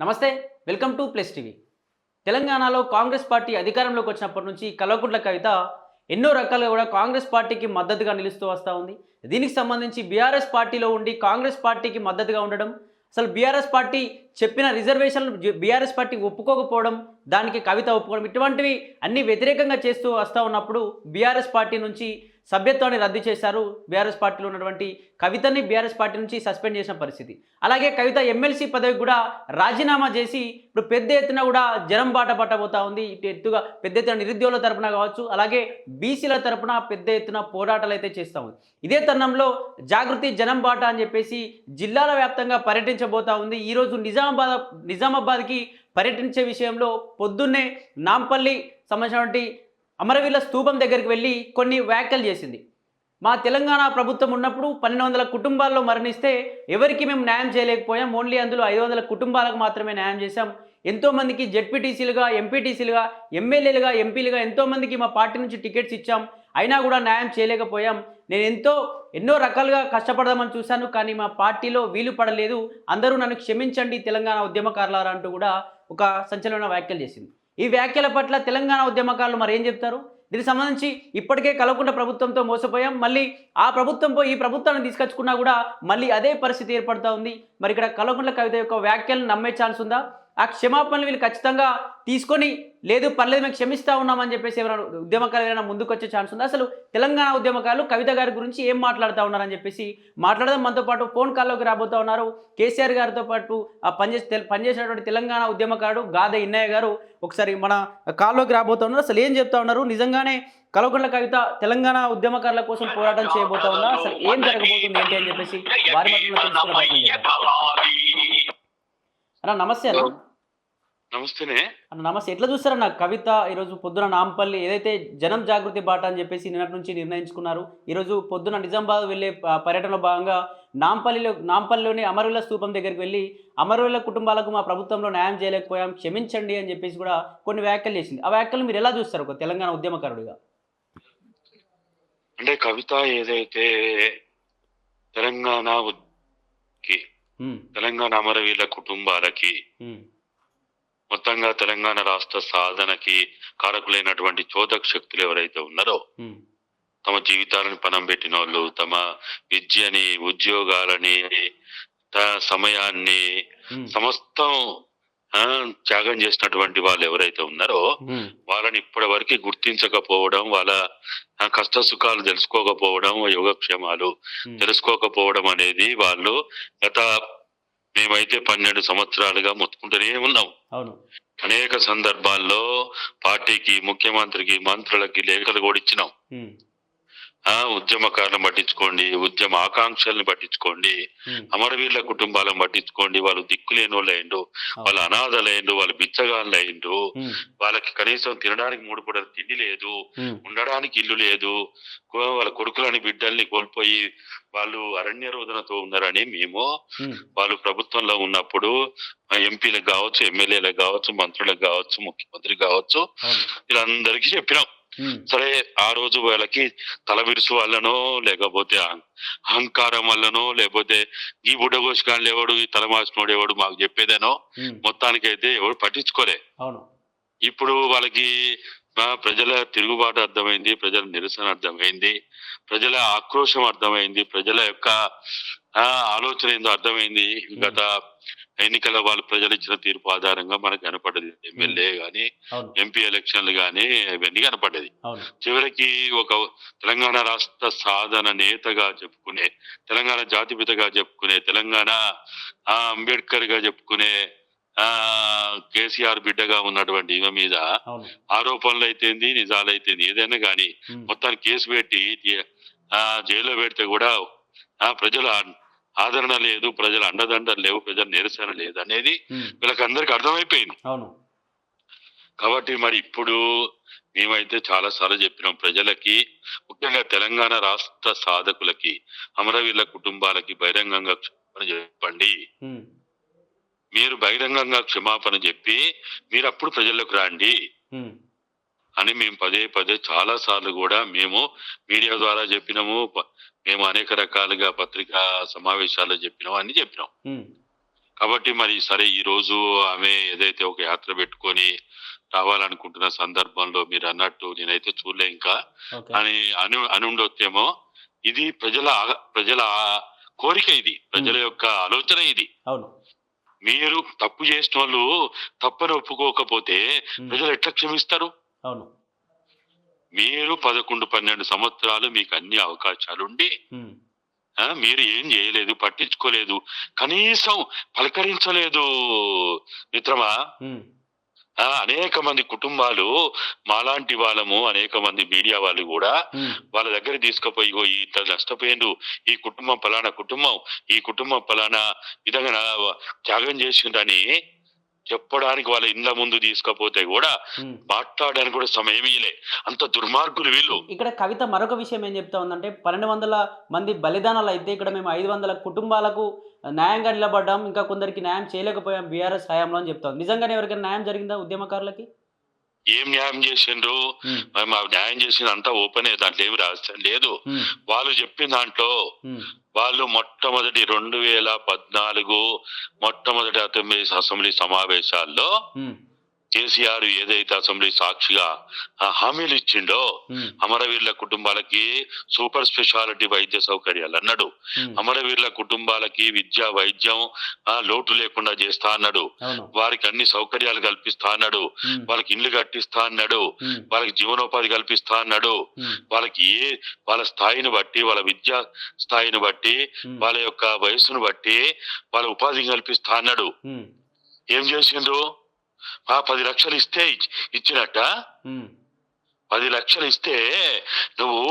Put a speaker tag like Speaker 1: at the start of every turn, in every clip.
Speaker 1: నమస్తే welcome to plus TV. తెలంగాణలో Congress party అధికారంలోకి వచ్చినప్పటి నుంచి కల్వకుంట్ల కవిత ఎన్నో రకాలుగా కూడా కాంగ్రెస్ పార్టీకి మద్దతుగా నిలుస్తూ వస్తూ ఉంది. దీనికి సంబంధించి బీఆర్ఎస్ పార్టీలో ఉండి కాంగ్రెస్ పార్టీకి మద్దతుగా ఉండడం అసలు బీఆర్ఎస్ పార్టీ చెప్పిన రిజర్వేషన్లు బీఆర్ఎస్ పార్టీ ఒప్పుకోకపోవడం దానికి కవిత ఒప్పుకోవడం ఇటువంటివి అన్ని వ్యతిరేకంగా చేస్తూ వస్తూ ఉన్నప్పుడు బీఆర్ఎస్ పార్టీ నుంచి సభ్యత్వాన్ని రద్దు చేశారు బీఆర్ఎస్ పార్టీలో ఉన్నటువంటి కవితని బీఆర్ఎస్ పార్టీ నుంచి సస్పెండ్ చేసిన పరిస్థితి. అలాగే కవిత ఎమ్మెల్సీ పదవికి కూడా రాజీనామా చేసి ఇప్పుడు పెద్ద ఎత్తున కూడా జనం బాట పట్టబోతా ఉంది. ఇటు ఎత్తుగా పెద్ద ఎత్తున నిరుద్యోగుల తరపున కావచ్చు అలాగే బీసీల తరపున పెద్ద ఎత్తున పోరాటాలు అయితే చేస్తూ ఉంది. ఇదే తరుణంలో జాగృతి జనం బాట అని చెప్పేసి జిల్లాల వ్యాప్తంగా పర్యటించబోతా ఉంది. ఈరోజు నిజామాబాద్ నిజామాబాద్కి పర్యటించే విషయంలో పొద్దున్నే నాంపల్లి సంబంధించినటువంటి అమరవీరుల స్తూపం దగ్గరికి వెళ్ళి కొన్ని వ్యాఖ్యలు చేసింది. మా తెలంగాణ ప్రభుత్వం ఉన్నప్పుడు పన్నెండు వందల కుటుంబాల్లో మరణిస్తే ఎవరికి మేము న్యాయం చేయలేకపోయాం. ఓన్లీ అందులో ఐదు వందల కుటుంబాలకు మాత్రమే న్యాయం చేశాం. ఎంతోమందికి జెడ్పీటీసీలుగా ఎంపీటీసీలుగా ఎమ్మెల్యేలుగా ఎంపీలుగా ఎంతోమందికి మా పార్టీ నుంచి టికెట్స్ ఇచ్చాం. అయినా కూడా న్యాయం చేయలేకపోయాం. నేను ఎంతో ఎన్నో రకాలుగా కష్టపడదామని చూశాను కానీ మా పార్టీలో వీలు పడలేదు. అందరూ నన్ను క్షమించండి తెలంగాణ ఉద్యమకారులారా అంటూ కూడా ఒక సంచలన వ్యాఖ్యలు చేసింది. ఈ వ్యాఖ్యల పట్ల తెలంగాణ ఉద్యమకారులు మరి ఏం చెప్తారు? దీనికి సంబంధించి ఇప్పటికే కలవకుండా ప్రభుత్వంతో మోసపోయాం. మళ్ళీ ఆ ప్రభుత్వంపై ఈ ప్రభుత్వాన్ని తీసుకొచ్చుకున్నా కూడా మళ్ళీ అదే పరిస్థితి ఏర్పడుతూ ఉంది. మరి ఇక్కడ కలవకుంట్ల కవిత యొక్క వ్యాఖ్యలను నమ్మే ఛాన్స్ ఉందా? ఆ క్షమాపణలు వీళ్ళు ఖచ్చితంగా తీసుకొని లేదు పర్లేదు మేము క్షమిస్తా ఉన్నామని చెప్పేసి ఎవరైనా ఉద్యమకారులు ఏమైనా ముందుకు వచ్చే ఛాన్స్ ఉంది? అసలు తెలంగాణ ఉద్యమకారులు కవిత గారి గురించి ఏం మాట్లాడుతూ ఉన్నారని చెప్పేసి మాట్లాడదాం. మనతో పాటు ఫోన్ కాల్లోకి రాబోతూ ఉన్నారు. కేసీఆర్ గారితో పాటు ఆ పనిచేసి పనిచేసినటువంటి తెలంగాణ ఉద్యమకారుడు గాదె ఇన్నయ్య గారు ఒకసారి మన కాల్లోకి రాబోతా ఉన్నారు. అసలు ఏం చెప్తా ఉన్నారు? నిజంగానే కలవకుంట్ల కవిత తెలంగాణ ఉద్యమకారుల కోసం పోరాటం చేయబోతా ఉందా అసలు ఏం జరగబోతుంది ఏంటి అని చెప్పేసి వారి మాటల్లో తెలుసుకునే ప్రయత్నం చేద్దాం. అన్న నమస్తే అన్న.
Speaker 2: నమస్తేనే.
Speaker 1: అన్న నమస్తే. ఎట్లా చూస్తారన్న కవిత ఈరోజు పొద్దున నాంపల్లి ఏదైతే జనం జాగృతి బాట అని చెప్పేసి నిన్నటి నుంచి నిర్ణయించుకున్నారు. ఈరోజు పొద్దున నిజామాబాద్ వెళ్ళే పర్యటనలో భాగంగా నాంపల్లిలో నాంపల్లిలోని అమరుల స్తూపం దగ్గరికి వెళ్ళి అమరుల కుటుంబాలకు మా ప్రభుత్వంలో న్యాయం చేయలేకపోయాం క్షమించండి అని చెప్పేసి కూడా కొన్ని వ్యాఖ్యలు చేసింది. ఆ వ్యాఖ్యలు మీరు ఎలా చూస్తారు ఒక తెలంగాణ ఉద్యమకారుడిగా?
Speaker 2: అంటే కవిత ఏదైతే తెలంగాణ తెలంగాణ అమరవీరుల కుటుంబాలకి మొత్తంగా తెలంగాణ రాష్ట్ర సాధనకి కారకులైనటువంటి చోదక శక్తులు ఎవరైతే ఉన్నారో తమ జీవితాలను పణం పెట్టిన వాళ్ళు తమ విద్యని ఉద్యోగాలని త- సమయాన్ని సమస్తం ఆ, త్యాగం చేసినటువంటి వాళ్ళు ఎవరైతే ఉన్నారో వాళ్ళని ఇప్పటి వరకు గుర్తించకపోవడం వాళ్ళ కష్ట సుఖాలు తెలుసుకోకపోవడం యోగక్షేమాలు తెలుసుకోకపోవడం అనేది వాళ్ళు గత మేమైతే పన్నెండు సంవత్సరాలుగా మొత్తుకుంటూనే ఉన్నాం. అనేక సందర్భాల్లో పార్టీకి ముఖ్యమంత్రికి మంత్రులకి లేఖలు కూడా ఇచ్చినాం. ఆ ఉద్యమకారులను పట్టించుకోండి ఉద్యమ ఆకాంక్షల్ని పట్టించుకోండి అమరవీరుల కుటుంబాలను పట్టించుకోండి వాళ్ళు దిక్కులేని వాళ్ళు అయిండు వాళ్ళు అనాథలైండు వాళ్ళు బిచ్చగాళ్ళు అయిండు వాళ్ళకి కనీసం తినడానికి మూడు పూటల తిండి లేదు ఉండడానికి ఇల్లు లేదు వాళ్ళ కొడుకులని బిడ్డల్ని కోల్పోయి వాళ్ళు అరణ్య రోదనతో ఉన్నారని మేము వాళ్ళు ప్రభుత్వంలో ఉన్నప్పుడు ఎంపీలకు కావచ్చు ఎమ్మెల్యేలకు కావచ్చు మంత్రులకు కావచ్చు ముఖ్యమంత్రికి కావచ్చు వీళ్ళందరికీ చెప్పినాం. సరే ఆ రోజు వాళ్ళకి తల విరుసు వల్లనో లేకపోతే అహం- అహంకారం వల్లనో లేకపోతే ఈ బుడ్డగోషకాలు ఎవడు ఈ తలమాసినోడు ఎవడు మాకు చెప్పేదేనో
Speaker 1: ఉమ్,
Speaker 2: మొత్తానికైతే ఎవడు పట్టించుకోలే. ఇప్పుడు వాళ్ళకి ప్రజల తిరుగుబాటు అర్థమైంది ప్రజల నిరసన అర్థమైంది ప్రజల ఆక్రోశం అర్థమైంది ప్రజల యొక్క ఆ, ఆలోచన ఏందో అర్థమైంది. గత ఎన్నికల వాళ్ళు ప్రజలు ఇచ్చిన తీర్పు ఆధారంగా మనకు కనపడ్డది ఎమ్మెల్యే గాని
Speaker 1: అవును.
Speaker 2: ఎంపీ ఎలక్షన్లు గాని ఇవన్నీ కనపడ్డది చివరికి ఒక తెలంగాణ రాష్ట్ర సాధన నేతగా చెప్పుకునే తెలంగాణ జాతిపితగా చెప్పుకునే తెలంగాణ అంబేద్కర్గా చెప్పుకునే ఆ కేసీఆర్ బిడ్డగా ఉన్నటువంటి ఈమె మీద ఆరోపణలు అయితేంది నిజాలు అయితేంది ఏదైనా కానీ
Speaker 1: ఉమ్,
Speaker 2: మొత్తానికి కేసు పెట్టి జైల్లో పెడితే కూడా ఆ ప్రజల ఆదరణ లేదు ప్రజల అండదండలు లేవు ప్రజల నిరసన లేదు అనేది
Speaker 1: ఉమ్,
Speaker 2: వీళ్ళకి అందరికి అర్థమైపోయింది కాబట్టి మరి ఇప్పుడు మేమైతే చాలా సార్లు చెప్పినాం ప్రజలకి ముఖ్యంగా తెలంగాణ రాష్ట్ర సాధకులకి అమరవీరుల కుటుంబాలకి బహిరంగంగా క్షమాపణ చెప్పండి. మీరు బహిరంగంగా క్షమాపణ చెప్పి మీరు అప్పుడు ప్రజల్లోకి రండి. అని మేము పదే పదే చాలా సార్లు కూడా మేము మీడియా ద్వారా చెప్పినాము మేము అనేక రకాలుగా పత్రికా సమావేశాల్లో చెప్పినాము అని చెప్పినాం. కాబట్టి మరి సరే ఈ రోజు ఆమె ఏదైతే ఒక యాత్ర పెట్టుకొని రావాలనుకుంటున్న సందర్భంలో మీరు అన్నట్టు నేనైతే చూడలే ఇంకా. అని అను అని ఉండొచ్చేమో. ఇది ప్రజల ప్రజల కోరిక ఇది. ప్రజల యొక్క ఆలోచన ఇది.
Speaker 1: అవును.
Speaker 2: మీరు తప్పు చేసిన వాళ్ళు తప్పని ఒప్పుకోకపోతే ప్రజలు ఎట్లా క్షమిస్తారు?
Speaker 1: అవును.
Speaker 2: మీరు పదకొండు పన్నెండు సంవత్సరాలు మీకు అన్ని అవకాశాలుండి మీరు ఏం చేయలేదు పట్టించుకోలేదు కనీసం పలకరించలేదు. మిత్రమా? అనేక మంది కుటుంబాలు మాలాంటి వాళ్ళము అనేక మంది మీడియా వాళ్ళు కూడా వాళ్ళ దగ్గర తీసుకుపోయి "ఇగో ఇంత నష్టపోయిండు ఈ కుటుంబం పలానా కుటుంబం ఈ కుటుంబం పలానా విధంగా త్యాగం చేసిండని చెప్పడానికి వాళ్ళ ఇండ్ల ముందు తీసుకపోతే కూడా. మాట్లాడడానికి కూడా సమయం ఇయ్యలే అంత దుర్మార్గులు వీళ్ళు.
Speaker 1: ఇక్కడ కవిత మరొక విషయం ఏం చెప్తా ఉందంటే పన్నెండు వందల మంది బలిదానాలు అయితే ఇక్కడ మేము ఐదు వందల కుటుంబాలకు న్యాయంగా నిలబడ్డాం ఇంకా కొందరికి న్యాయం చేయలేకపోయాం బీఆర్ఎస్ హయాంలో అని చెప్తాం నిజంగానే ఎవరికైనా న్యాయం జరిగిందా ఉద్యమకారులకి?
Speaker 2: ఏం న్యాయం చేసిండ్రు? మా న్యాయం చేసింది అంతా ఓపెనే దాంట్లో ఏమి రహస్యం లేదు. వాళ్ళు చెప్పిన దాంట్లో వాళ్ళు మొట్టమొదటి రెండు వేల పద్నాలుగు మొట్టమొదటి అసెంబ్లీ అసెంబ్లీ సమావేశాల్లో కేసీఆర్ ఏదైతే అసెంబ్లీ సాక్షిగా ఆ హామీలు ఇచ్చిండో అమరవీరుల కుటుంబాలకి సూపర్ స్పెషాలిటీ వైద్య సౌకర్యాలు అన్నాడు. అమరవీరుల కుటుంబాలకి విద్య వైద్యం ఆ లోటు లేకుండా చేస్తా అన్నాడు. వారికి అన్ని సౌకర్యాలు కల్పిస్తా అన్నాడు. వాళ్ళకి ఇల్లు కట్టిస్తా అన్నాడు. వాళ్ళకి జీవనోపాధి కల్పిస్తా అన్నాడు. వాళ్ళకి ఏ వాళ్ళ స్థాయిని బట్టి వాళ్ళ విద్యా స్థాయిని బట్టి వాళ్ళ యొక్క వయస్సును బట్టి వాళ్ళ ఉపాధి కల్పిస్తా అన్నాడు. ఏం చేసిండ్రు? ఆ పది లక్షలు ఇస్తే ఇచ్- ఇచ్చినట్ట? పది లక్షలు ఇస్తే నువ్వు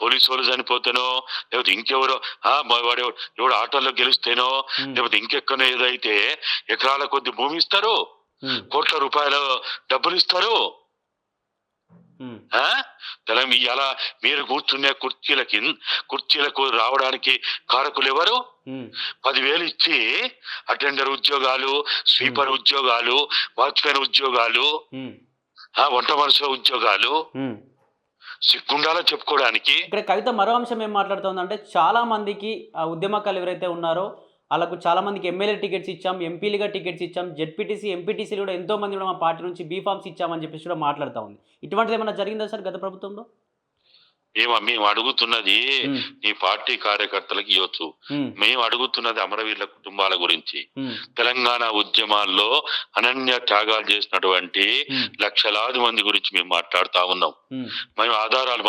Speaker 2: పోలీసు వాళ్ళు చనిపోతేనో లేకపోతే ఇంకెవరో వాడు ఎవడు- ఎవడు ఆటోలో గెలిస్తేనో లేకపోతే ఇంకెక్కడో ఏదైతే ఎకరాల కొద్ది భూమి ఇస్తారు కోట్ల రూపాయల డబ్బులు ఇస్తారు తెలం ఇవాళ మీరు కూర్చునే కుర్చీలకి కుర్చీలకు రావడానికి కారకులు ఎవరు?
Speaker 1: ఉమ్,
Speaker 2: పదివేలు ఇచ్చి అటెండర్ ఉద్యోగాలు స్వీపర్ ఉద్యోగాలు వాచ్మెన్ ఉద్యోగాలు వంట మనుషుల ఉద్యోగాలు. సిగ్గుండాలో చెప్పుకోవడానికి?
Speaker 1: ఇక్కడ కవిత మరో అంశం ఏం మాట్లాడుతుందంటే చాలా మందికి ఆ ఉద్యమకాలు ఎవరైతే ఉన్నారో వాళ్ళకు చాలామందికి ఎమ్మెల్యే టికెట్స్ ఇచ్చాం ఎంపీలుగా టికెట్స్ ఇచ్చాం జెడ్పీటీసీ ఎంపీటీసీలు కూడా ఎంతోమంది కూడా మా పార్టీ నుంచి బీఫామ్స్ ఇచ్చామని చెప్పేసి కూడా మాట్లాడుతూ ఉంది. ఇటువంటిది ఏమైనా జరిగిందా సార్ గత ప్రభుత్వంలో?
Speaker 2: మేము మేము అడుగుతున్నది నీ పార్టీ కార్యకర్తలకు ఇవ్వచ్చు. మేము అడుగుతున్నది అమరవీరుల కుటుంబాల గురించి. తెలంగాణ ఉద్యమాల్లో అనన్య త్యాగాలు చేసినటువంటి లక్షలాది మంది గురించి మేము మాట్లాడుతా ఉన్నాం. మేము ఆధారాలు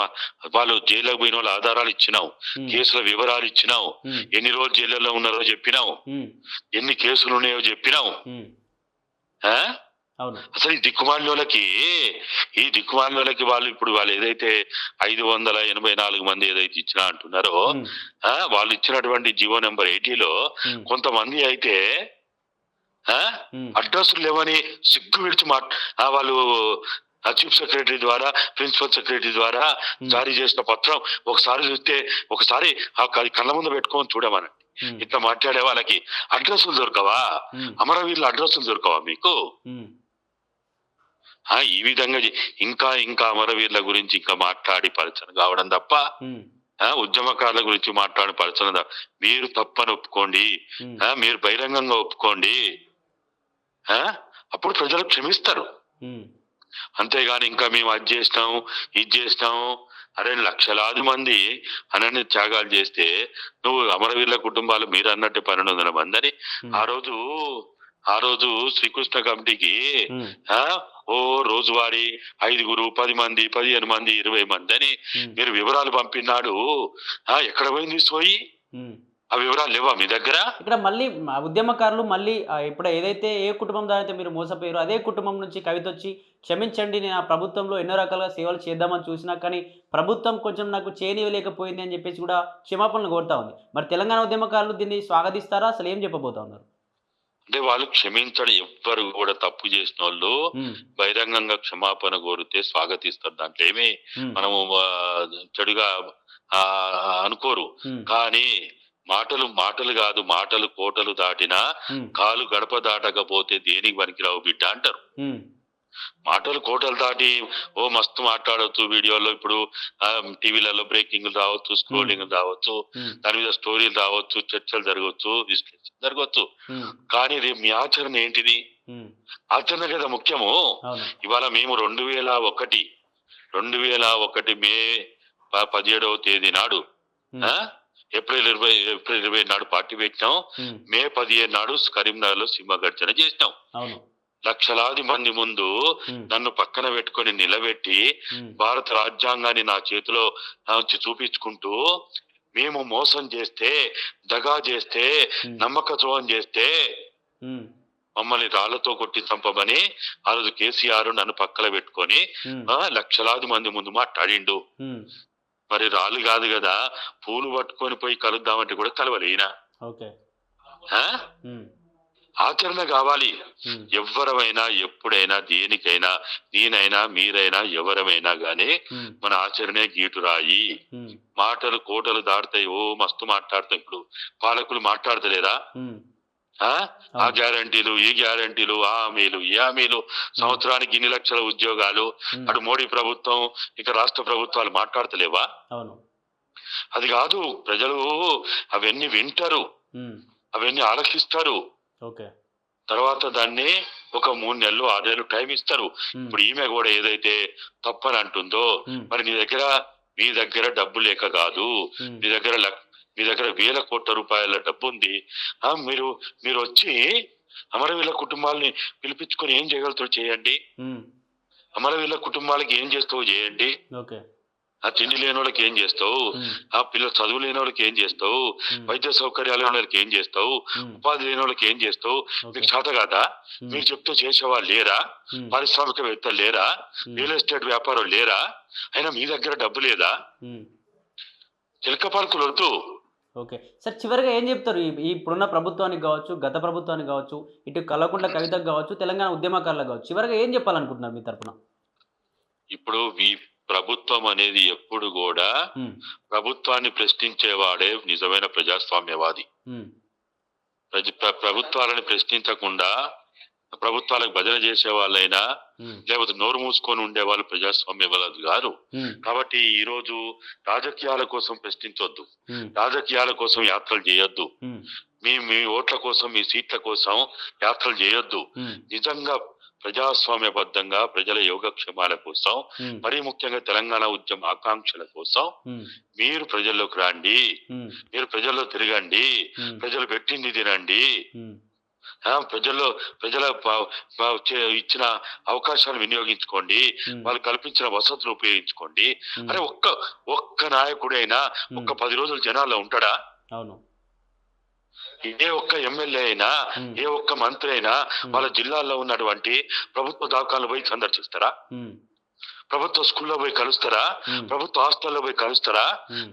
Speaker 2: వాళ్ళు జైల్లోకి పోయిన వాళ్ళు ఆధారాలు ఇచ్చినాం. కేసుల వివరాలు ఇచ్చినాం.
Speaker 1: ఉమ్,
Speaker 2: ఎన్ని రోజులు జైల్లో ఉన్నారో చెప్పినాం.
Speaker 1: ఉమ్,
Speaker 2: ఎన్ని కేసులు ఉన్నాయో చెప్పినాం.
Speaker 1: ఉమ్,
Speaker 2: ఆ?
Speaker 1: అవును
Speaker 2: అసలు ఈ దిక్కుమాలినోళ్ళకి ఈ దిక్కుమాలినోళ్ళకి వాళ్ళు ఇప్పుడు వాళ్ళు ఏదైతే ఐదు వందల ఎనభై నాలుగు మంది ఏదైతే ఇచ్చినా అంటున్నారో వాళ్ళు ఇచ్చినటువంటి జీవో నెంబర్ ఎయిటీలో కొంతమంది అయితే అడ్రస్లు లేవని సిగ్గు విడిచి ఆ, వాళ్ళు చీఫ్ సెక్రటరీ ద్వారా ప్రిన్సిపల్ సెక్రటరీ ద్వారా జారీ చేసిన పత్రం ఒకసారి చూస్తే ఒకసారి ఆ కళ్ళ ముందు పెట్టుకొని చూడమని ఇట్లా మాట్లాడే వాళ్ళకి అడ్రస్లు దొరకవా? అమరవీరుల అడ్రస్లు దొరకవా మీకు? ఈ విధంగా ఇంకా ఇంకా అమరవీరుల గురించి ఇంకా మాట్లాడి పరచన కావడం తప్ప ఉద్యమకారుల గురించి మాట్లాడి పరచన తప్ప. మీరు తప్పని ఒప్పుకోండి. మీరు బహిరంగంగా ఒప్పుకోండి. ఆ, అప్పుడు ప్రజలు క్షమిస్తారు. అంతేగాని ఇంకా మేము అది చేసినాం ఇది చేసినాం అరే లక్షలాది మంది అనన్య త్యాగాలు చేస్తే నువ్వు అమరవీరుల కుటుంబాలు మీరు అన్నట్టు పన్నెండు వందల మంది అని ఆ రోజు ఆ రోజు శ్రీకృష్ణ కమిటీకి ఓ రోజువారీ ఐదుగురు పది మంది పదిహేను మంది ఇరవై మంది అని మీరు వివరాలు పంపినాడు. ఆ ఎక్కడ పోయింది సోయి. ఆ వివరాలు లేవా మీ దగ్గర?
Speaker 1: ఇక్కడ మళ్ళీ ఉద్యమకారులు మళ్ళీ ఇప్పుడు ఏదైతే ఏ కుటుంబం ద్వారా అయితే మీరు మోసపోయారో అదే కుటుంబం నుంచి కవిత వచ్చి క్షమించండి నేను ఆ ప్రభుత్వంలో ఎన్నో రకాలుగా సేవలు చేద్దామని చూసినా కానీ ప్రభుత్వం కొంచెం నాకు చేయనివ్వలేకపోయింది అని చెప్పేసి కూడా క్షమాపణలు కోరుతా ఉంది. మరి తెలంగాణ ఉద్యమకారులు దీన్ని స్వాగతిస్తారా? అసలు ఏం చెప్పబోతా ఉన్నారు?
Speaker 2: అంటే వాళ్ళు క్షమించడం ఎవ్వరు కూడా తప్పు చేసిన వాళ్ళు బహిరంగంగా క్షమాపణ కోరితే స్వాగతిస్తారు దాంట్లో. ఏమి మనము చెడుగా అనుకోరు. కానీ మాటలు మాటలు కాదు మాటలు కోటలు దాటినా కాలు గడప దాటకపోతే దేనికి పనికిరావు బిడ్డ అంటారు. మాటలు కోటలు దాటి ఓ మస్తు మాట్లాడవచ్చు వీడియోలో. ఇప్పుడు టీవీలలో బ్రేకింగ్ రావచ్చు స్క్రోలింగ్ రావచ్చు దాని మీద స్టోరీలు రావచ్చు చర్చలు జరగవచ్చు విశ్లేషణ జరగవచ్చు. కానీ రేపు మీ ఆచరణ ఏంటిది? ఆచరణ కదా ముఖ్యము. ఇవాళ మేము రెండు వేల ఒకటి రెండు వేల ఒకటి మే పదిహేడవ తేదీ నాడు? ఏప్రిల్ ఇరవై ఏప్రిల్ ఇరవై నాడు పార్టీ పెట్టినాం. మే పదిహేను నాడు కరీంనగర్లో సింహగర్జన చేసినాం.
Speaker 1: అవును.
Speaker 2: లక్షలాది మంది ముందు నన్ను పక్కన పెట్టుకొని నిలబెట్టి భారత రాజ్యాంగాన్ని నా చేతిలో చూపించుకుంటూ మేము మోసం చేస్తే దగా చేస్తే నమ్మక ద్రోహం చేస్తే మమ్మల్ని రాళ్ళతో కొట్టి చంపమని ఆ రోజు కేసీఆర్ నన్ను పక్కన పెట్టుకొని లక్షలాది మంది ముందు మాట్లాడిండు. మరి రాళ్ళు కాదు కదా పూలు పట్టుకొని పోయి కలుద్దామంటే కూడా కలవలేనా? ఆచరణ కావాలి. ఎవ్వరమైనా ఎప్పుడైనా దేనికైనా నేనైనా మీరైనా ఎవరమైనా గానీ మన ఆచరణే గీటురాయి. మాటలు కోటలు దాటుతాయి. ఓ మస్తు మాట్లాడతాయి ఇప్పుడు. పాలకులు మాట్లాడతలేరా? ఆ? ఆ గ్యారంటీలు ఈ గ్యారంటీలు ఆ హామీలు ఈ హామీలు సంవత్సరానికి ఇన్ని లక్షల ఉద్యోగాలు. అటు మోడీ ప్రభుత్వం ఇక రాష్ట్ర ప్రభుత్వాలు మాట్లాడతలేవా? అది కాదు ప్రజలు అవన్నీ వింటారు. అవన్నీ ఆలకిస్తారు
Speaker 1: ఓకే
Speaker 2: తర్వాత దాన్ని ఒక మూడు నెలలు ఆరు నెలలు టైం ఇస్తారు.
Speaker 1: ఉమ్,
Speaker 2: ఇప్పుడు ఈమె కూడా ఏదైతే తప్పని అంటుందో
Speaker 1: ఉమ్,
Speaker 2: మరి నీ దగ్గర మీ దగ్గర డబ్బు లేక కాదు. మీ దగ్గర లక్- మీ దగ్గర వేల కోట్ల రూపాయల డబ్బు ఉంది. ఆ మీరు మీరు వచ్చి అమరవీళ్ళ కుటుంబాలని పిలిపించుకొని ఏం చేయగలుగుతారు చేయండి. అమరవీళ్ళ కుటుంబాలకి ఏం చేస్తావు చేయండి.
Speaker 1: ఓకే.
Speaker 2: ఆ తిండి లేని వాళ్ళకి ఏం చేస్తావు? ఆ పిల్లలు చదువు లేని వాళ్ళకి ఏం చేస్తావు? వైద్య సౌకర్యాలు లేని వాళ్ళకి ఏం చేస్తావు? ఉపాధి లేని వాళ్ళకి ఏం చేస్తావు? మీకు చేత కాదా? మీరు చెప్తే చేసేవాళ్ళు లేరా?
Speaker 1: ఉమ్,
Speaker 2: పారిశ్రామికవేత్తలు లేరా? రియల్ ఎస్టేట్ వ్యాపారం లేరా? అయినా మీ దగ్గర డబ్బు లేదా?
Speaker 1: ఉమ్.
Speaker 2: చిలక పలుకులు వద్దు.
Speaker 1: ఓకే. సార్ చివరిగా ఏం చెప్తారు? ఇప్పుడున్న ప్రభుత్వానికి కావచ్చు గత ప్రభుత్వానికి కావచ్చు ఇటు కల్లకుంట్ల కవితకు కావచ్చు తెలంగాణ ఉద్యమకారులకు కావచ్చు చివరిగా ఏం చెప్పాలనుకుంటున్నారు మీ తరపున?
Speaker 2: ఇప్పుడు ప్రభుత్వం అనేది ఎప్పుడు కూడా ప్రభుత్వాన్ని ప్రశ్నించేవాడే నిజమైన ప్రజాస్వామ్యవాది. ప్రభుత్వాలను ప్రశ్నించకుండా ప్రభుత్వాలకు భజన చేసే వాళ్ళైనా లేకపోతే నోరు మూసుకొని ఉండే వాళ్ళు ప్రజాస్వామ్యవాది గారు
Speaker 1: ఉమ్,
Speaker 2: కాబట్టి ఈ రోజు రాజకీయాల కోసం ప్రశ్నించొద్దు. రాజకీయాల కోసం యాత్రలు చేయొద్దు. మీ మీ ఓట్ల కోసం మీ సీట్ల కోసం యాత్రలు చేయొద్దు. నిజంగా ప్రజాస్వామ్యబద్ధంగా ప్రజల యోగక్షేమాల కోసం మరీ ముఖ్యంగా తెలంగాణ ఉద్యమ ఆకాంక్షల కోసం మీరు ప్రజల్లోకి రండి మీరు ప్రజల్లో తిరగండి ప్రజలు పెట్టింది తినండి. ప్రజల్లో ప్రజల ఇచ్చిన అవకాశాలు వినియోగించుకోండి వాళ్ళు కల్పించిన వసతులు ఉపయోగించుకోండి. అరే ఒక్క ఒక్క నాయకుడైనా ఒక్క పది రోజులు జనాల్లో ఉంటాడా?
Speaker 1: అవును.
Speaker 2: ఏ ఒక్క ఎమ్మెల్యే అయినా ఏ ఒక్క మంత్రి అయినా వాళ్ళ జిల్లాల్లో ఉన్నటువంటి ప్రభుత్వ దాఖలు పోయి సందర్శిస్తారా? ప్రభుత్వ స్కూల్లో పోయి కలుస్తారా? ప్రభుత్వ హాస్టల్లో పోయి కలుస్తారా?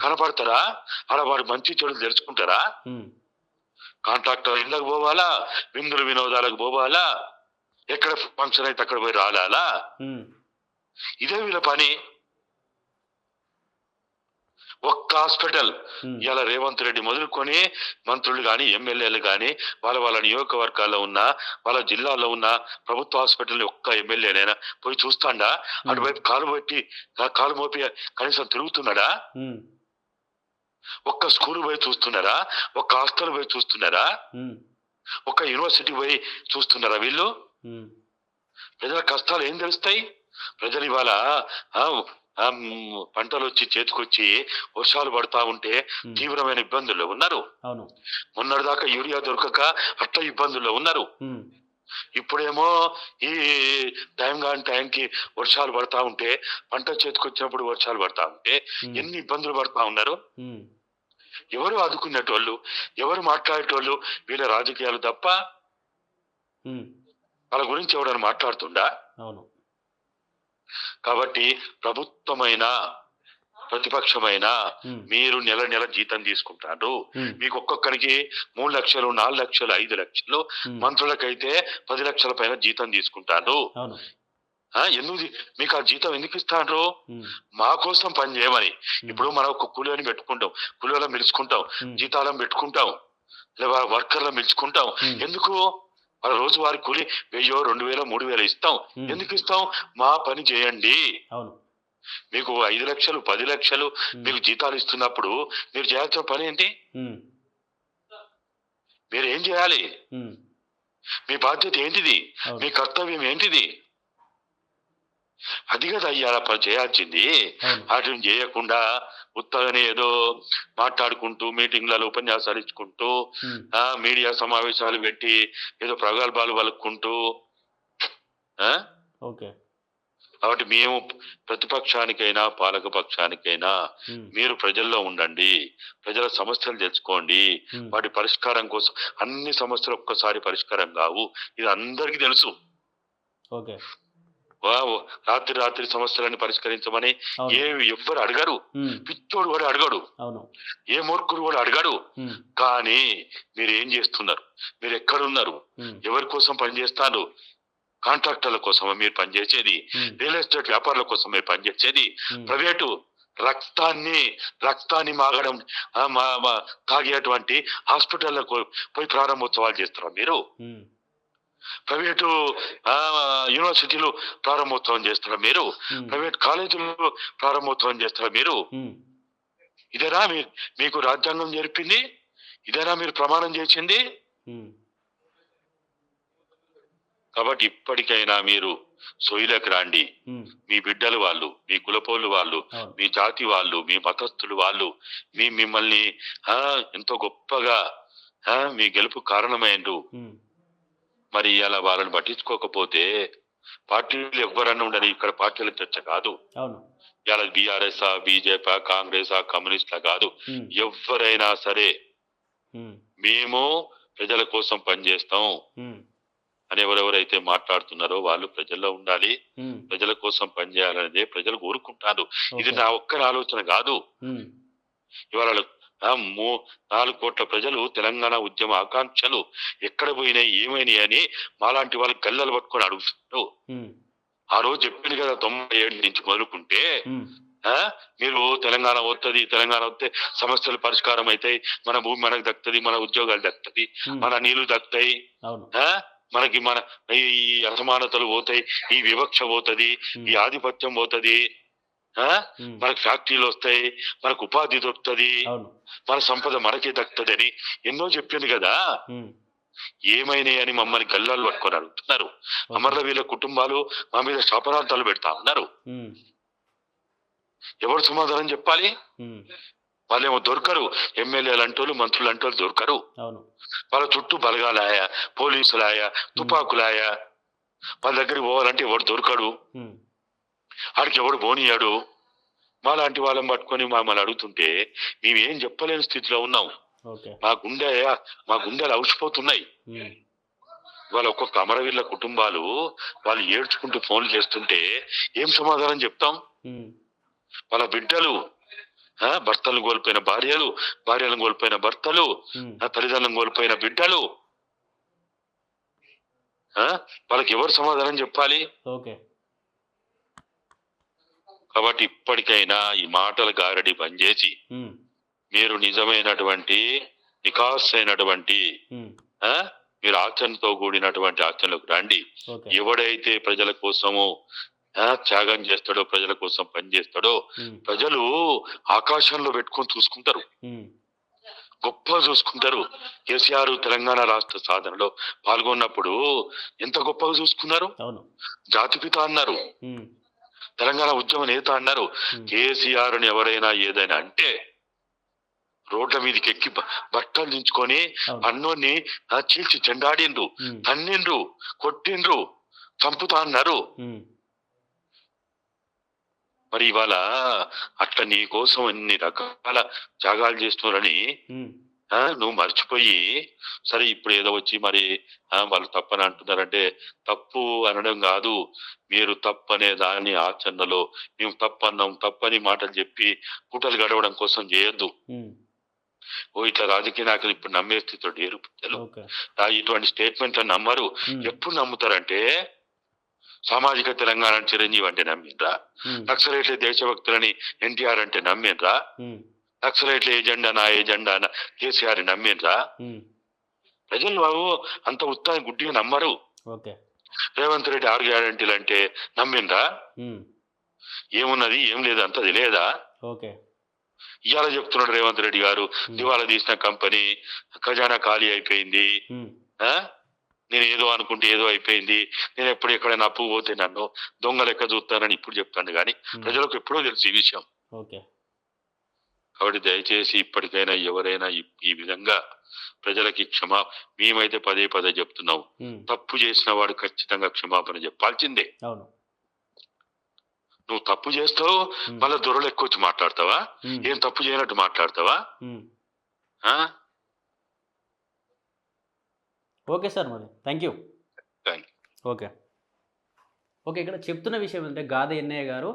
Speaker 2: కనపడతారా? అలా వారి మంచి చెడులు తెలుసుకుంటారా? కాంట్రాక్టర్ ఇళ్ళకు పోవాలా? విందులు వినోదాలకు పోవాలా? ఎక్కడ ఫంక్షన్ అయితే అక్కడ పోయి రాలాలా? ఇదే వీళ్ళ పని. ఒక్క హాస్పిటల్. ఇవాళ రేవంత్ రెడ్డి మొదలుకొని మంత్రులు కానీ ఎమ్మెల్యేలు కానీ వాళ్ళ వాళ్ళ నియోజకవర్గాల్లో ఉన్న వాళ్ళ జిల్లాలో ఉన్న ప్రభుత్వ హాస్పిటల్ ఒక్క ఎమ్మెల్యేనైనా పోయి చూస్తాడా? అటువైపు కాలు పెట్టి కాలు మోపి కనీసం తిరుగుతున్నాడా? ఒక్క స్కూల్ పోయి చూస్తున్నారా? ఒక్క హాస్టల్ పోయి చూస్తున్నారా? ఒక్క యూనివర్సిటీ పోయి చూస్తున్నారా వీళ్ళు? ప్రజల కష్టాలు ఏం తెలుస్తాయి? ప్రజలు ఇవాళ పంటలు వచ్చి చేతికొచ్చి వర్షాలు పడతా ఉంటే తీవ్రమైన ఇబ్బందుల్లో ఉన్నారు.
Speaker 1: అవును.
Speaker 2: మొన్నటిదాకా యూరియా దొరకక అట్లా ఇబ్బందుల్లో ఉన్నారు. ఇప్పుడేమో ఈ టైం కాని టైంకి వర్షాలు పడతా ఉంటే పంట చేతికొచ్చినప్పుడు వర్షాలు పడతా ఉంటే ఎన్ని ఇబ్బందులు పడతా ఉన్నారు? ఎవరు ఆదుకునేటోళ్ళు? ఎవరు మాట్లాడేటోళ్ళు? వీళ్ళ రాజకీయాలు తప్ప వాళ్ళ గురించి ఎవరైనా మాట్లాడుతుండా?
Speaker 1: అవును.
Speaker 2: కాబట్టి ప్రభుత్వమైన ప్రతిపక్షమైన
Speaker 1: ఉమ్,
Speaker 2: మీరు నెల నెల జీతం తీసుకుంటారు.
Speaker 1: ఉమ్,
Speaker 2: మీకు ఒక్కొక్కరికి మూడు లక్షలు నాలుగు లక్షలు ఐదు లక్షలు.
Speaker 1: ఉమ్,
Speaker 2: మంత్రులకైతే పది లక్షల పైన జీతం తీసుకుంటారు. ఎందుకు మీకు ఆ జీతం ఎందుకు ఇస్తాండ్రు? మా కోసం పని చేయమని. ఇప్పుడు మనం ఒక కూలీని పెట్టుకుంటాం కూలీలను పిలుచుకుంటాం
Speaker 1: ఉమ్,
Speaker 2: జీతాలను పెట్టుకుంటాం లేదా వర్కర్లను పిలుచుకుంటాం.
Speaker 1: ఉమ్,
Speaker 2: ఎందుకు? వాళ్ళ రోజువారి కూలి వెయ్యో రెండు వేల మూడు వేలు ఇస్తాం. ఎందుకు ఇస్తాం మా పని చేయండి మీకు ఐదు లక్షలు పది లక్షలు. మీకు జీతాలు ఇస్తున్నప్పుడు మీరు చేయాల్సిన పని ఏంటి. మీరు ఏం చేయాలి. మీ బాధ్యత ఏంటిది. మీ కర్తవ్యం ఏంటిది అది కదా అయ్యాల పని చేయాల్సింది వాటిని చేయకుండా ఉత్తగానే ఏదో మాట్లాడుకుంటూ మీటింగ్లలో ఉపన్యాసాలు ఇచ్చుకుంటూ. ఆ మీడియా సమావేశాలు పెట్టి ఏదో ప్రగల్భాలు వలుక్కుంటూ ఆ?
Speaker 1: ఓకే.
Speaker 2: కాబట్టి మేము ప్రతిపక్షానికైనా పాలక పక్షానికైనా. మీరు ప్రజల్లో ఉండండి. ప్రజల సమస్యలు తెలుసుకోండి. వాటి పరిష్కారం కోసం అన్ని సమస్యలు ఒక్కసారి పరిష్కారం కావు. ఇది అందరికీ తెలుసు.
Speaker 1: ఓకే.
Speaker 2: రాత్రి రాత్రి సమస్యలను పరిష్కరించమని ఏ ఎవ్వరు అడగరు. పిచ్చోడు కూడా అడగడు ఏ మూర్ఖుడు కూడా అడగడు. కానీ మీరు ఏం చేస్తున్నారు మీరు ఎక్కడున్నారు. ఎవరి కోసం పనిచేస్తారు కాంట్రాక్టర్ల కోసమా మీరు పనిచేసేది. రియల్ ఎస్టేట్ వ్యాపారుల కోసం మీరు పనిచేసేది. ప్రైవేటు రక్తాన్ని రక్తాన్ని మాగడం తాగేటువంటి హాస్పిటల్లకు పోయి ప్రారంభోత్సవాలు చేస్తారా మీరు. ప్రైవేటు యూనివర్సిటీలు ప్రారంభోత్సవం చేస్తారా మీరు. ప్రైవేట్ కాలేజీలు ప్రారంభోత్సవం చేస్తారా మీరు. ఇదేనా మీ మీకు రాజ్యాంగం జరిపింది ఇదేనా మీరు ప్రమాణం చేసింది. కాబట్టి ఇప్పటికైనా మీరు సొయిలకు రాండి. మీ బిడ్డలు వాళ్ళు మీ కులపోళ్ళు వాళ్ళు మీ జాతి వాళ్ళు మీ మతస్థులు వాళ్ళు మీ మిమ్మల్ని ఎంతో గొప్పగా మీ గెలుపు కారణమైండ్రు
Speaker 1: ఉమ్.
Speaker 2: మరి అలా వాళ్ళని పట్టించుకోకపోతే పార్టీలు ఎవ్వరన్నా ఉండని ఇక్కడ పార్టీల చర్చ కాదు ఇలా బీఆర్ఎస్ ఆ బీజేపీ కాంగ్రెస్ ఆ కమ్యూనిస్ట్లా కాదు. ఎవరైనా సరే. మేము ప్రజల కోసం పనిచేస్తాం. అని ఎవరెవరైతే మాట్లాడుతున్నారో వాళ్ళు ప్రజల్లో ఉండాలి. ప్రజల కోసం పనిచేయాలనేదే ప్రజలు కోరుకుంటారు ఇది. నా ఒక్కరి ఆలోచన కాదు. ఇవాళ ఆ మూ- నాలుగు కోట్ల ప్రజలు తెలంగాణ ఉద్యమ ఆకాంక్షలు ఎక్కడ పోయినాయి ఏమైనాయి అని మాలాంటి వాళ్ళు గల్లలు పట్టుకొని అడుగుతున్నారు. ఆ రోజు చెప్పింది కదా తొంభై ఏడు నుంచి మొదలుకుంటే మీరు తెలంగాణ వస్తుంది తెలంగాణ వస్తే సమస్యలు పరిష్కారం అవుతాయి మన భూమి మనకు దక్కుతుంది మన ఉద్యోగాలు దక్కుతుంది. మన నీళ్ళు దక్కుతాయి మనకి మన ఈ అసమానతలు పోతాయి ఈ వివక్ష పోతది. ఈ ఆధిపత్యం పోతది. మనకు ఫ్యాక్టరీలు వస్తాయి మనకు ఉపాధి దొరుకుతది మన సంపద మనకే దక్కుతుందని ఎన్నో చెప్పింది కదా. ఏమైనాయి అని మమ్మల్ని గల్లాలు పట్టుకొని అడుగుతున్నారు.
Speaker 1: ఓకే.
Speaker 2: అమరవీల కుటుంబాలు మా మీద శాపనార్థాలు పెడతా ఉన్నారు. ఎవరు సమాధానం చెప్పాలి. వాళ్ళేమో దొరకరు. ఎమ్మెల్యేలు అంటోళ్ళు మంత్రులు అంటోళ్ళు దొరకరు. వాళ్ళ చుట్టూ బలగాలాయ పోలీసులాయ తుపాకులాయ వాళ్ళ దగ్గరికి పోవాలంటే ఎవడు దొరకడు. ఆడికి ఎవడు పోనీయాడు? మాలాంటి వాళ్ళని పట్టుకొని మమ్మల్ని అడుగుతుంటే మేమేం చెప్పలేని స్థితిలో ఉన్నాం. మా గుండె మా గుండెలు అవసిపోతున్నాయి. వాళ్ళ ఒక్కొక్క అమరవీరుల కుటుంబాలు వాళ్ళు ఏడ్చుకుంటూ ఫోన్లు చేస్తుంటే ఏం సమాధానం చెప్తాం. వాళ్ళ బిడ్డలు భర్తలను కోల్పోయిన భార్యలు భార్యలను కోల్పోయిన భర్తలు తల్లిదండ్రులను కోల్పోయిన బిడ్డలు. ఆ, వాళ్ళకి ఎవరు సమాధానం చెప్పాలి?
Speaker 1: ఓకే.
Speaker 2: కాబట్టి ఇప్పటికైనా ఈ మాటల గారడి బంద్ చేసి
Speaker 1: ఉమ్.
Speaker 2: మీరు నిజమైనటువంటి నికాస్ అయినటువంటి మీరు ఆచరణతో కూడినటువంటి ఆచరణకు రండి. ఎవడైతే ప్రజల కోసము త్యాగం చేస్తాడో ప్రజల కోసం పనిచేస్తాడో. ప్రజలు ఆకాశంలో పెట్టుకొని చూసుకుంటారు. గొప్ప చూసుకుంటారు. కేసీఆర్ తెలంగాణ రాష్ట్ర సాధనలో పాల్గొన్నప్పుడు ఎంత గొప్పగా చూసుకున్నారు? జాతిపిత అన్నారు. తెలంగాణ ఉద్యమ నేత అన్నారు
Speaker 1: ఉమ్.
Speaker 2: కేసీఆర్ని ఎవరైనా ఏదైనా అంటే రోడ్ల మీదకి ఎక్కి బట్టలు దించుకొని అన్నోని చీల్చి చెండాడిండ్రు. తన్నిండ్రు కొట్టిండ్రు చంపుతా అన్నారు. మరి ఇవాళ అట్లా నీ కోసం అన్ని రకాల త్యాగాలు చేస్తున్నారని నువ్వు మర్చిపోయి సరే ఇప్పుడు ఏదో వచ్చి మరి వాళ్ళు తప్పని అంటున్నారంటే తప్పు అనడం కాదు మీరు తప్పనే దాని ఆచరణలో మేము తప్పన్నాం తప్పని మాటలు చెప్పి పూటలు గడవడం కోసం చేయొద్దు. ఓ ఇట్లా రాజకీయ నాయకులు ఇప్పుడు నమ్మే స్థితిలో లేరు ప్రజలు ఇటువంటి స్టేట్మెంట్ నమ్మరు. ఎప్పుడు నమ్ముతారంటే సామాజిక తెలంగాణ చిరంజీవి అంటే నమ్మిండ్రా. నక్సలైట్ల దేశభక్తులని ఎన్టీఆర్ అంటే నమ్మిండ్రా. నక్సలైట్ల ఏజెండా నా ఏజెండా నా కేసీఆర్ నమ్మిండ్రా. ప్రజలు బాబు అంత ఉత్సాహం గుడ్డిగా నమ్మరు. రేవంత్ రెడ్డి ఆరు గ్యారంటీలు అంటే నమ్మిందా
Speaker 1: ఉమ్,
Speaker 2: ఏమున్నది? ఏం లేదు అంత తెలియదా? ఇవాళ చెప్తున్నాడు రేవంత్ రెడ్డి గారు దివాలా తీసిన కంపెనీ ఖజానా ఖాళీ అయిపోయింది. నేను ఏదో అనుకుంటే ఏదో అయిపోయింది. నేను ఎప్పుడు ఎక్కడైనా అప్పు పోతే నన్ను దొంగ లెక్క చూస్తానని ఇప్పుడు చెప్తాను కానీ ప్రజలకు ఎప్పుడో తెలుసు ఈ విషయం.
Speaker 1: ఓకే.
Speaker 2: కాబట్టి దయచేసి ఇప్పటికైనా ఎవరైనా ఈ- విధంగా ప్రజలకి క్షమా మేమైతే పదే పదే చెప్తున్నాం. తప్పు చేసిన వాడు ఖచ్చితంగా క్షమాపణ చెప్పాల్సిందే.
Speaker 1: అవును.
Speaker 2: నువ్వు తప్పు చేస్తావు మళ్ళీ దొరలు ఎక్కువ వచ్చి మాట్లాడతావా ఏం తప్పు చేయనట్టు మాట్లాడతావా?
Speaker 1: ఓకే సార్ మరి. Thank you. ఓకే. ఓకే ఇక్కడ చెప్తున్న విషయం ఏంటంటే గాది ఎన్నయ్య గారు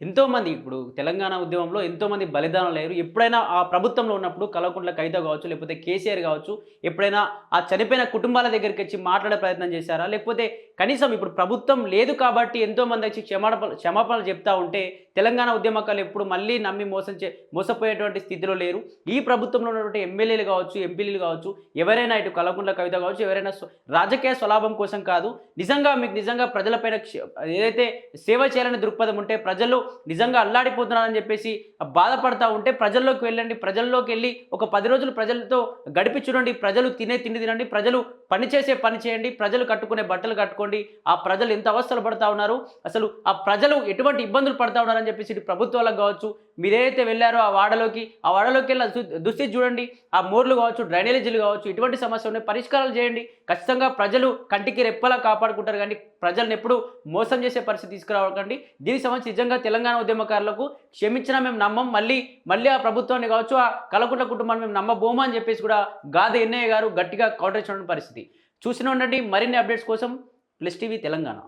Speaker 1: ఎంతోమంది ఇప్పుడు తెలంగాణ ఉద్యమంలో ఎంతోమంది బలిదానాలు లేరు. ఎప్పుడైనా ఆ ప్రభుత్వంలో ఉన్నప్పుడు కలవకుంట్ల కవిత కావచ్చు లేకపోతే కేసీఆర్ కావచ్చు ఎప్పుడైనా ఆ చనిపోయిన కుటుంబాల దగ్గరికి వచ్చి మాట్లాడే ప్రయత్నం చేశారా? లేకపోతే కనీసం ఇప్పుడు ప్రభుత్వం లేదు కాబట్టి ఎంతోమంది వచ్చి క్షమాపణ క్షమాపణలు చెప్తా ఉంటే తెలంగాణ ఉద్యమకాలు ఎప్పుడు మళ్ళీ నమ్మి మోసం చే మోసపోయేటువంటి స్థితిలో లేరు. ఈ ప్రభుత్వంలో ఉన్నటువంటి ఎమ్మెల్యేలు కావచ్చు ఎంపీలు కావచ్చు ఎవరైనా ఇటు కలవకుంట్ల కవిత కావచ్చు ఎవరైనా రాజకీయ స్వలాభం కోసం కాదు. నిజంగా మీకు నిజంగా ప్రజలపైన క్ష- ఏదైతే సేవ చేయాలనే దృక్పథం ఉంటే ప్రజలు నిజంగా అల్లాడిపోతున్నారని చెప్పేసి బాధపడతా ఉంటే ప్రజల్లోకి వెళ్ళండి. ప్రజల్లోకి వెళ్ళి ఒక పది రోజులు ప్రజలతో గడిపి చూడండి ప్రజలు తినే తిండి తినండి. ప్రజలు పని చేసే పని చేయండి. ప్రజలు కట్టుకునే బట్టలు కట్టుకోండి. ఆ ప్రజలు ఎంత అవస్థలు పడతా ఉన్నారు అసలు ఆ ప్రజలు ఎటువంటి ఇబ్బందులు పడతా ఉన్నారని చెప్పేసి ఇటు ప్రభుత్వాలకు కావచ్చు మీరేదైతే వెళ్ళారో ఆ వాడలోకి ఆ వాడలోకి వెళ్ళి దుస్థితి చూడండి ఆ మోర్లు కావచ్చు డ్రైనేజీలు కావచ్చు ఇటువంటి సమస్య ఉన్నాయి పరిష్కారాలు చేయండి. ఖచ్చితంగా ప్రజలు కంటికి రెప్పలా కాపాడుకుంటారు కానీ ప్రజలను ఎప్పుడు మోసం చేసే పరిస్థితి తీసుకురావకండి. దీనికి సంబంధించి నిజంగా తెలంగాణ ఉద్యమకారులకు క్షమించినా మేము నమ్మం మళ్ళీ మళ్ళీ ఆ ప్రభుత్వాన్ని కావచ్చు ఆ కలకుంట కుటుంబాన్ని మేము నమ్మబోమా అని చెప్పేసి కూడా గాది ఎన్నయ్య గారు గట్టిగా కౌంటర్ చేయడం పరిస్థితి. చూసిన ఉండండి మరిన్ని అప్డేట్స్ కోసం ప్లస్ టీవీ తెలంగాణ.